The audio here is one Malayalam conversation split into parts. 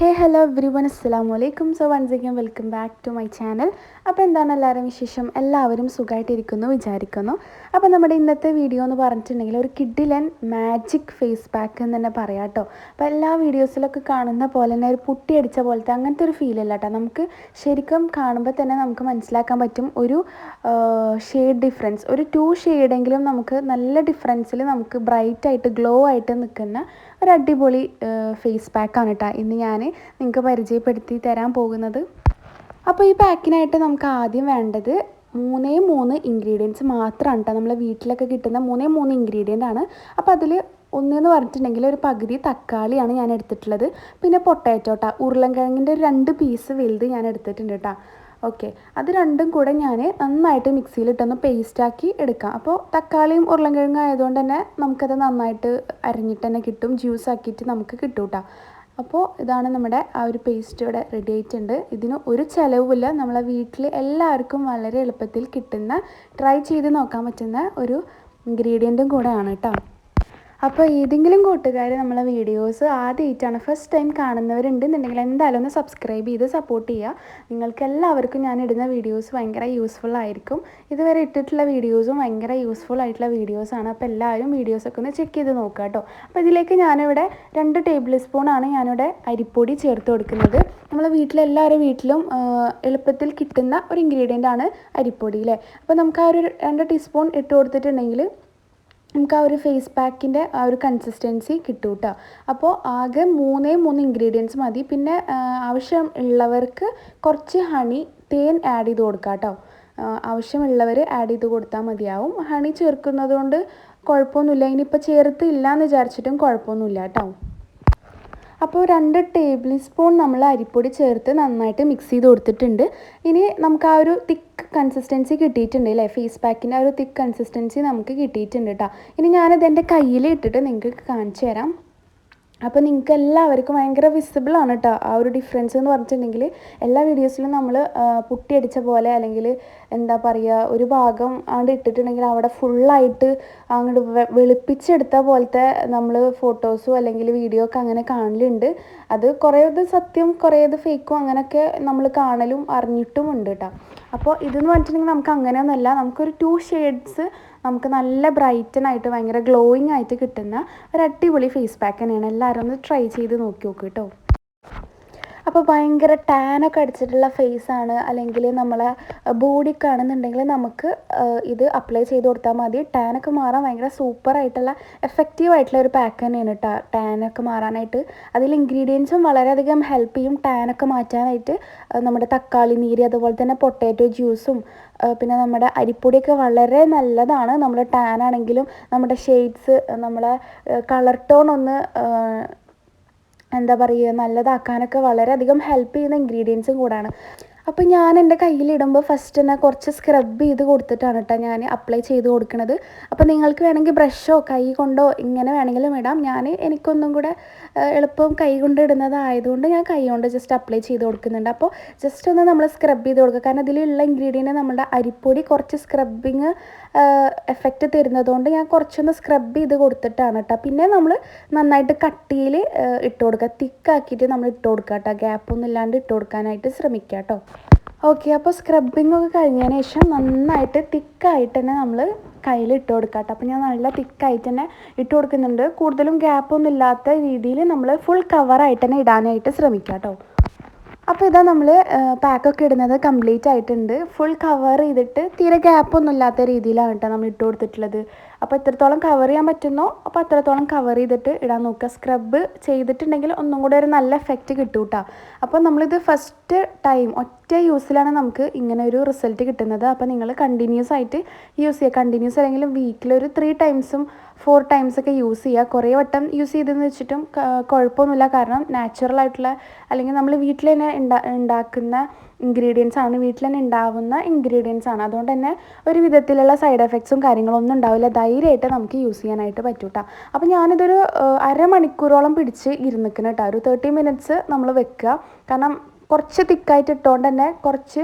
ഹേ ഹലോ എവ്രി വൺ അസ്സാം വലൈക്കും so once again welcome back to my channel അപ്പോൾ എന്താണ് എല്ലാവരും വിശേഷം? എല്ലാവരും സുഖമായിട്ടിരിക്കുന്നു വിചാരിക്കുന്നു. അപ്പോൾ നമ്മുടെ ഇന്നത്തെ വീഡിയോ എന്ന് പറഞ്ഞിട്ടുണ്ടെങ്കിൽ ഒരു കിഡിലൻ മാജിക് ഫേസ് പാക്ക് എന്ന് തന്നെ പറയാം കേട്ടോ. അപ്പോൾ എല്ലാ വീഡിയോസിലൊക്കെ കാണുന്ന പോലെ തന്നെ ഒരു പുട്ടി അടിച്ച പോലത്തെ അങ്ങനത്തെ ഒരു ഫീൽ അല്ല കേട്ടോ. നമുക്ക് ശരിക്കും കാണുമ്പോൾ തന്നെ നമുക്ക് മനസ്സിലാക്കാൻ പറ്റും ഒരു ഷെയ്ഡ് ഡിഫറൻസ് ഒരു ടു ഷെയ്ഡെങ്കിലും നമുക്ക് നല്ല ഡിഫറൻസിൽ നമുക്ക് ബ്രൈറ്റായിട്ട് ഗ്ലോ ആയിട്ട് നിൽക്കുന്ന ഒരു അടിപൊളി ഫേസ് പാക്കാണ് കേട്ടോ. ഇന്ന് ഞാൻ നിങ്ങൾക്ക് പരിചയപ്പെടുത്തി തരാൻ പോകുന്നത്. അപ്പോൾ ഈ പാക്കിനായിട്ട് നമുക്ക് ആദ്യം വേണ്ടത് മൂന്നേ മൂന്ന് ഇൻഗ്രീഡിയൻസ് മാത്രമാണ് കേട്ടോ നമ്മളെ വീട്ടിലൊക്കെ കിട്ടുന്ന മൂന്നേ മൂന്ന് ഇൻഗ്രീഡിയന്റ് ആണ്. അപ്പോൾ അതിൽ ഒന്നെന്ന് പറഞ്ഞിട്ടുണ്ടെങ്കിൽ ഒരു പകുതി തക്കാളിയാണ് ഞാൻ എടുത്തിട്ടുള്ളത്. പിന്നെ പൊട്ടാറ്റോ കേട്ടോ ഉരുളൻകിഴങ്ങിന്റെ ഒരു രണ്ട് പീസ് വലുത് ഞാൻ എടുത്തിട്ടുണ്ട് കേട്ടോ ഓക്കെ അത് രണ്ടും കൂടെ ഞാൻ നന്നായിട്ട് മിക്സിയിലിട്ടൊന്ന് പേസ്റ്റാക്കി എടുക്കാം. അപ്പോൾ തക്കാളിയും ഉരുളൻകിഴങ്ങും ആയതുകൊണ്ട് തന്നെ നമുക്കത് നന്നായിട്ട് അരിഞ്ഞിട്ട് തന്നെ കിട്ടും ജ്യൂസ് ആക്കിയിട്ട് നമുക്ക് കിട്ടും കേട്ടോ അപ്പോൾ ഇതാണ് നമ്മുടെ ആ ഒരു പേസ്റ്റ് ഇവിടെ റെഡി ആയിട്ടുണ്ട്. ഇതിന് ഒരു ചിലവുമില്ല. നമ്മളെ വീട്ടിൽ എല്ലാവർക്കും വളരെ എളുപ്പത്തിൽ കിട്ടുന്ന ട്രൈ ചെയ്ത് നോക്കാൻ പറ്റുന്ന ഒരു ഇൻഗ്രീഡിയന്റും കൂടെയാണ് കേട്ടോ. അപ്പോൾ ഏതെങ്കിലും കൂട്ടുകാർ നമ്മളെ വീഡിയോസ് ആദ്യമായിട്ടാണ് ഫസ്റ്റ് ടൈം കാണുന്നവരുണ്ടെന്നുണ്ടെങ്കിൽ എന്തായാലും ഒന്ന് സബ്സ്ക്രൈബ് ചെയ്ത് സപ്പോർട്ട് ചെയ്യുക. നിങ്ങൾക്ക് എല്ലാവർക്കും ഞാൻ ഇടുന്ന വീഡിയോസ് ഭയങ്കര യൂസ്ഫുൾ ആയിരിക്കും. ഇതുവരെ ഇട്ടിട്ടുള്ള വീഡിയോസും ഭയങ്കര യൂസ്ഫുൾ ആയിട്ടുള്ള വീഡിയോസാണ് അപ്പോൾ എല്ലാവരും വീഡിയോസൊക്കെ ഒന്ന് ചെക്ക് ചെയ്ത് നോക്കുക കേട്ടോ. അപ്പോൾ ഇതിലേക്ക് ഞാനിവിടെ രണ്ട് ടേബിൾ സ്പൂണാണ് ഞാനിവിടെ അരിപ്പൊടി ചേർത്ത് കൊടുക്കുന്നത്. നമ്മളെ വീട്ടിലെല്ലാവരുടെ വീട്ടിലും എളുപ്പത്തിൽ കിട്ടുന്ന ഒരു ഇൻഗ്രീഡിയന്റ് ആണ് അരിപ്പൊടി അല്ലേ അപ്പോൾ നമുക്ക് ആ ഒരു രണ്ട് ടീസ്പൂൺ ഇട്ട് കൊടുത്തിട്ടുണ്ടെങ്കിൽ നമുക്ക് ആ ഒരു ഫേസ് പാക്കിന്റെ ആ ഒരു കൺസിസ്റ്റൻസി കിട്ടും കേട്ടോ അപ്പോൾ ആകെ മൂന്നേ മൂന്ന് ഇൻഗ്രീഡിയൻസ് മതി. പിന്നെ ആവശ്യം ഉള്ളവർക്ക് കുറച്ച് ഹണി തേൻ ആഡ് ചെയ്ത് കൊടുക്കാം കേട്ടോ ആവശ്യമുള്ളവർ ആഡ് ചെയ്ത് കൊടുത്താൽ മതിയാവും. ഹണി ചേർക്കുന്നത് കൊണ്ട് കുഴപ്പമൊന്നുമില്ല. ഇനിയിപ്പോൾ ചേർത്തില്ല എന്ന് വിചാരിച്ചിട്ടും കുഴപ്പമൊന്നുമില്ല കേട്ടോ അപ്പോൾ രണ്ട് ടേബിൾ സ്പൂൺ നമ്മൾ അരിപ്പൊടി ചേർത്ത് നന്നായിട്ട് മിക്സ് ചെയ്ത് കൊടുത്തിട്ടുണ്ട്. ഇനി നമുക്ക് ആ ഒരു തിക്ക് കൺസിസ്റ്റൻസി കിട്ടിയിട്ടുണ്ട്. അല്ലേ ഫേസ് പാക്കിന്റെ ആ ഒരു തിക്ക് കൺസിസ്റ്റൻസി നമുക്ക് കിട്ടിയിട്ടുണ്ട് കേട്ടോ ഇനി ഞാനത് എന്റെ കയ്യിൽ ഇട്ടിട്ട് നിങ്ങൾക്ക് കാണിച്ചു തരാം. അപ്പോൾ നിങ്ങൾക്ക് എല്ലാവർക്കും ഭയങ്കര വിസിബിളാണ് കേട്ടോ ആ ഒരു ഡിഫറൻസ് എന്ന് പറഞ്ഞിട്ടുണ്ടെങ്കിൽ എല്ലാ വീഡിയോസിലും നമ്മൾ പുട്ടിയടിച്ച പോലെ അല്ലെങ്കിൽ എന്താ പറയുക ഒരു ഭാഗം അങ്ങോട്ട് ഇട്ടിട്ടുണ്ടെങ്കിൽ അവിടെ ഫുള്ളായിട്ട് അങ്ങോട്ട് വെളുപ്പിച്ചെടുത്ത പോലത്തെ നമ്മൾ ഫോട്ടോസും അല്ലെങ്കിൽ വീഡിയോ ഒക്കെ അങ്ങനെ കാണലുണ്ട്. അത് കുറേത് സത്യം കുറേത് ഫേക്കും അങ്ങനെയൊക്കെ നമ്മൾ കാണലും അറിഞ്ഞിട്ടുമുണ്ട് കേട്ടോ അപ്പോൾ ഇതെന്ന് പറഞ്ഞിട്ടുണ്ടെങ്കിൽ നമുക്ക് അങ്ങനെയൊന്നുമല്ല. നമുക്കൊരു ടു ഷെയ്ഡ്സ് നമുക്ക് നല്ല ബ്രൈറ്റനായിട്ട് ഭയങ്കര ഗ്ലോയിങ് ആയിട്ട് കിട്ടുന്ന ഒരു അടിപൊളി ഫേസ് പാക്ക് തന്നെയാണ്. എല്ലാവരും ഒന്ന് ട്രൈ ചെയ്ത് നോക്കി നോക്ക് കേട്ടോ. അപ്പോൾ ഭയങ്കര ടാനൊക്കെ അടിച്ചിട്ടുള്ള ഫേസാണ് അല്ലെങ്കിൽ നമ്മളെ ബോഡി ബോഡിക്കാണെന്നുണ്ടെങ്കിൽ നമുക്ക് ഇത് അപ്ലൈ ചെയ്ത് കൊടുത്താൽ മതി. ടാനൊക്കെ മാറാൻ ഭയങ്കര സൂപ്പറായിട്ടുള്ള എഫക്റ്റീവ് ആയിട്ടുള്ള ഒരു പാക്ക് തന്നെയാണ് കേട്ടോ ടാനൊക്കെ മാറാനായിട്ട്. അതിൽ ഇൻഗ്രീഡിയൻസും വളരെയധികം ഹെൽപ്പ് ചെയ്യും. ടാനൊക്കെ മാറ്റാനായിട്ട് നമ്മുടെ തക്കാളി നീര് അതുപോലെ തന്നെ പൊട്ടാറ്റോ ജ്യൂസും പിന്നെ നമ്മുടെ അരിപ്പൊടിയൊക്കെ വളരെ നല്ലതാണ്. നമ്മുടെ ടാൻ ആണെങ്കിലും നമ്മുടെ ഷെയ്ഡ്സ് നമ്മളെ കളർ ടോൺ ഒന്ന് എന്താ പറയുക നല്ലതാക്കാനൊക്കെ വളരെയധികം ഹെൽപ്പ് ചെയ്യുന്ന ഇൻഗ്രീഡിയൻസും കൂടാണ്. അപ്പോൾ ഞാൻ എന്റെ കയ്യിലിടുമ്പോൾ ഫസ്റ്റ് തന്നെ കുറച്ച് സ്ക്രബ് ചെയ്ത് കൊടുത്തിട്ടാണ് കേട്ടോ ഞാൻ അപ്ലൈ ചെയ്ത് കൊടുക്കുന്നത് അപ്പോൾ നിങ്ങൾക്ക് വേണമെങ്കിൽ ബ്രഷോ കൈ കൊണ്ടോ ഇങ്ങനെ വേണമെങ്കിലും ഇടാം. ഞാൻ എനിക്കൊന്നും കൂടെ എളുപ്പം കൈ കൊണ്ട് ഇടുന്നതായതുകൊണ്ട് ഞാൻ കൈ കൊണ്ട് ജസ്റ്റ് അപ്ലൈ ചെയ്ത് കൊടുക്കുന്നുണ്ട്. അപ്പോൾ ജസ്റ്റ് ഒന്ന് നമ്മൾ സ്ക്രബ് ചെയ്ത് കൊടുക്കുക. കാരണം ഇതിലുള്ള ഇൻഗ്രീഡിയന്റ് നമ്മുടെ അരിപ്പൊടി കുറച്ച് സ്ക്രബിങ് എഫക്റ്റ് തരുന്നതുകൊണ്ട് ഞാൻ കുറച്ചൊന്ന് സ്ക്രബ് ചെയ്ത് കൊടുത്തിട്ടാണ് കേട്ടോ പിന്നെ നമ്മൾ നന്നായിട്ട് കട്ടിയിൽ ഇട്ട് കൊടുക്കുക. തിക്കാക്കിയിട്ട് നമ്മൾ ഇട്ട് കൊടുക്കുക കേട്ടോ ഗ്യാപ്പൊന്നും ഇല്ലാണ്ട് ഇട്ട് കൊടുക്കാനായിട്ട് ശ്രമിക്കുക കേട്ടോ ഓക്കെ അപ്പോൾ സ്ക്രബിംഗ് ഒക്കെ കഴിഞ്ഞതിന് ശേഷം നന്നായിട്ട് തിക്കായിട്ട് തന്നെ നമ്മൾ കയ്യിൽ ഇട്ട് കൊടുക്കുക കേട്ടോ അപ്പോൾ ഞാൻ നല്ല തിക്കായിട്ട് തന്നെ ഇട്ട് കൊടുക്കുന്നുണ്ട്. കൂടുതലും ഗ്യാപ്പൊന്നും ഇല്ലാത്ത രീതിയിൽ നമ്മൾ ഫുൾ കവറായിട്ട് തന്നെ ഇടാനായിട്ട് ശ്രമിക്കുക കേട്ടോ അപ്പോൾ ഇതാ നമ്മൾ പാക്കൊക്കെ ഇടുന്നത് കംപ്ലീറ്റ് ആയിട്ടുണ്ട്. ഫുൾ കവർ ചെയ്തിട്ട് തീരെ ഗ്യാപ്പൊന്നും ഇല്ലാത്ത രീതിയിലാണ് കേട്ടോ നമ്മൾ ഇട്ട് കൊടുത്തിട്ടുള്ളത്. അപ്പോൾ എത്രത്തോളം കവർ ചെയ്യാൻ പറ്റുന്നോ അപ്പോൾ അത്രത്തോളം കവർ ചെയ്തിട്ട് ഇടാൻ നോക്കുക. സ്ക്രബ് ചെയ്തിട്ടുണ്ടെങ്കിൽ ഒന്നും കൂടെ ഒരു നല്ല എഫക്റ്റ് കിട്ടും കേട്ടോ അപ്പോൾ നമ്മളിത് ഫസ്റ്റ് ടൈം ഒറ്റ യൂസിലാണ് നമുക്ക് ഇങ്ങനെ ഒരു റിസൾട്ട് കിട്ടുന്നത്. അപ്പോൾ നിങ്ങൾ കണ്ടിന്യൂസ് ആയിട്ട് യൂസ് ചെയ്യുക. കണ്ടിന്യൂസ് അല്ലെങ്കിൽ വീക്കിലൊരു ത്രീ ടൈംസും ഫോർ ടൈംസ് ഒക്കെ യൂസ് ചെയ്യുക. കുറേ വട്ടം യൂസ് ചെയ്തെന്ന് വെച്ചിട്ടും കുഴപ്പമൊന്നുമില്ല. കാരണം നാച്ചുറൽ ആയിട്ടുള്ള അല്ലെങ്കിൽ നമ്മൾ വീട്ടിൽ തന്നെ ഉണ്ടാ ഉണ്ടാക്കുന്ന ഇൻഗ്രീഡിയൻസ് ആണ് വീട്ടിൽ തന്നെ ഉണ്ടാവുന്ന ഇൻഗ്രീഡിയൻസ് ആണ്. അതുകൊണ്ട് തന്നെ ഒരു വിധത്തിലുള്ള സൈഡ് എഫക്ട്സും കാര്യങ്ങളൊന്നും ഉണ്ടാവില്ല. ധൈര്യമായിട്ട് നമുക്ക് യൂസ് ചെയ്യാനായിട്ട് പറ്റും കേട്ടോ അപ്പോൾ ഞാനിതൊരു അരമണിക്കൂറോളം പിടിച്ച് ഇരുന്നിക്കണം കേട്ടോ ഒരു തേർട്ടി മിനിറ്റ്സ് നമ്മൾ വെക്കുക. കാരണം കുറച്ച് തിക്കായിട്ട് ഇട്ടുകൊണ്ട് തന്നെ കുറച്ച്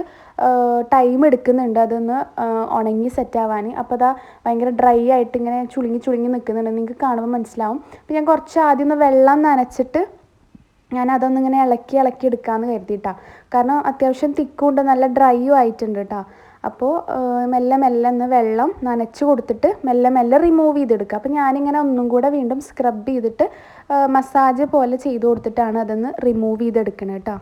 ടൈം എടുക്കുന്നുണ്ട് അതൊന്ന് ഉണങ്ങി സെറ്റ് ആവാൻ അപ്പോൾ അതാ ഭയങ്കര ഡ്രൈ ആയിട്ട് ഇങ്ങനെ ചുളുങ്ങി ചുളുങ്ങി നിൽക്കുന്നുണ്ട് നിങ്ങൾക്ക് കാണുമ്പോൾ മനസ്സിലാവും. അപ്പോൾ ഞാൻ കുറച്ച് ആദ്യം ഒന്ന് വെള്ളം നനച്ചിട്ട് ഞാൻ അതൊന്നിങ്ങനെ ഇളക്കി ഇളക്കി എടുക്കാമെന്ന് കരുതിയിട്ടാ കാരണം അത്യാവശ്യം തിക്കുണ്ട് നല്ല ഡ്രൈയും ആയിട്ടുണ്ട് കേട്ടോ അപ്പോൾ മെല്ലെ മെല്ലെ ഒന്ന് വെള്ളം നനച്ച് കൊടുത്തിട്ട് മെല്ലെ മെല്ലെ റിമൂവ് ചെയ്തെടുക്കുക. അപ്പോൾ ഞാനിങ്ങനെ ഒന്നും കൂടെ വീണ്ടും സ്ക്രബ് ചെയ്തിട്ട് മസാജ് പോലെ ചെയ്ത് കൊടുത്തിട്ടാണ് അതൊന്ന് റിമൂവ് ചെയ്തെടുക്കണത് കേട്ടോ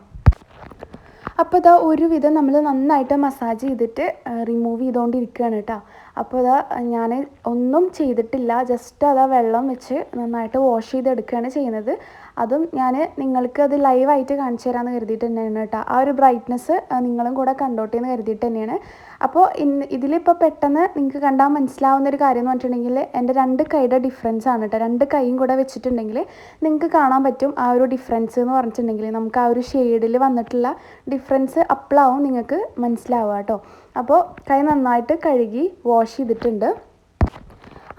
അപ്പോൾ ഇതാ ഒരുവിധം നമ്മൾ നന്നായിട്ട് മസാജ് ചെയ്തിട്ട് റിമൂവ് ചെയ്തുകൊണ്ടിരിക്കുകയാണ് കേട്ടോ അപ്പോൾ അതാ ഞാൻ ഒന്നും ചെയ്തിട്ടില്ല. ജസ്റ്റ് അതാ വെള്ളം വെച്ച് നന്നായിട്ട് വാഷ് ചെയ്തെടുക്കുകയാണ് ചെയ്യുന്നത്. അതും ഞാൻ നിങ്ങൾക്ക് അത് ലൈവായിട്ട് കാണിച്ചു തരാമെന്ന് കരുതിയിട്ട് തന്നെയാണ് കേട്ടോ. ആ ഒരു ബ്രൈറ്റ്നസ് നിങ്ങളും കൂടെ കണ്ടോട്ടെ എന്ന് കരുതിയിട്ട് തന്നെയാണ്. അപ്പോൾ ഇന്ന് ഇതിലിപ്പോൾ പെട്ടെന്ന് നിങ്ങൾക്ക് കണ്ടാൽ മനസ്സിലാവുന്ന ഒരു കാര്യം എന്ന് പറഞ്ഞിട്ടുണ്ടെങ്കിൽ എന്റെ രണ്ട് കൈയുടെ ഡിഫറൻസ് ആണ് കേട്ടോ. രണ്ട് കൈയും കൂടെ വെച്ചിട്ടുണ്ടെങ്കിൽ നിങ്ങൾക്ക് കാണാൻ പറ്റും ആ ഒരു ഡിഫറൻസ് എന്ന് പറഞ്ഞിട്ടുണ്ടെങ്കിൽ നമുക്ക് ആ ഒരു ഷെയ്ഡിൽ വന്നിട്ടുള്ള ഡിഫറൻസ് അപ്പോഴാവും നിങ്ങൾക്ക് മനസ്സിലാവുക കേട്ടോ. അപ്പോൾ കൈ നന്നായിട്ട് കഴുകി വാഷ് ചെയ്തിട്ടുണ്ട്.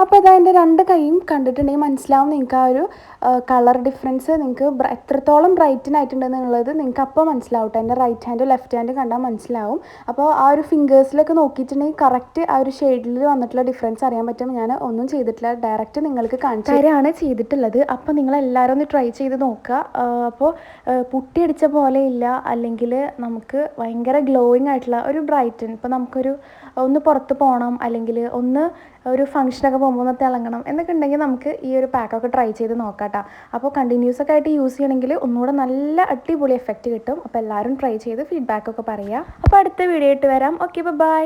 അപ്പോൾ ഇതാ എന്റെ രണ്ട് കൈയും കണ്ടിട്ടുണ്ടെങ്കിൽ മനസ്സിലാവും നിങ്ങൾക്ക് ആ ഒരു കളർ ഡിഫറൻസ് നിങ്ങൾക്ക് എത്രത്തോളം ബ്രൈറ്റനായിട്ടുണ്ടെന്നുള്ളത് നിങ്ങൾക്ക് അപ്പോൾ മനസ്സിലാവും എന്റെ റൈറ്റ് ഹാൻഡ് ലെഫ്റ്റ് ഹാൻഡ് കണ്ടാൽ മനസ്സിലാവും. അപ്പോൾ ആ ഒരു ഫിംഗേഴ്സിലൊക്കെ നോക്കിയിട്ടുണ്ടെങ്കിൽ കറക്റ്റ് ആ ഒരു ഷെയ്ഡിൽ വന്നിട്ടുള്ള ഡിഫറൻസ് അറിയാൻ പറ്റും. ഞാൻ ഒന്നും ചെയ്തിട്ടില്ല. ഡയറക്റ്റ് നിങ്ങൾക്ക് കാണിച്ചു തരാണ് ചെയ്തിട്ടുള്ളത്. അപ്പോൾ നിങ്ങൾ എല്ലാവരും ഒന്ന് ട്രൈ ചെയ്ത് നോക്കുക. അപ്പോൾ പുട്ടിയടിച്ച പോലെ ഇല്ല. അല്ലെങ്കിൽ നമുക്ക് ഭയങ്കര ഗ്ലോയിങ് ആയിട്ടുള്ള ഒരു ബ്രൈറ്റൻ ഇപ്പോൾ നമുക്കൊരു ഒന്ന് പുറത്ത് പോകണം അല്ലെങ്കിൽ ഒന്ന് ഒരു ഫംഗ്ഷനൊക്കെ പോകുമ്പോൾ ഒന്ന് തിളങ്ങണം. എന്നൊക്കെ ഉണ്ടെങ്കിൽ നമുക്ക് ഈ ഒരു പാക്കൊക്കെ ട്രൈ ചെയ്ത് നോക്കാം കേട്ടോ. അപ്പോൾ കണ്ടിന്യൂസ് ഒക്കെ ആയിട്ട് യൂസ് ചെയ്യണമെങ്കിൽ ഒന്നുകൂടെ നല്ല അടിപൊളി എഫക്റ്റ് കിട്ടും. അപ്പോൾ എല്ലാവരും ട്രൈ ചെയ്ത് ഫീഡ്ബാക്ക് ഒക്കെ പറയുക അപ്പോൾ അടുത്ത വീഡിയോ ആയിട്ട് വരാം. Okay bye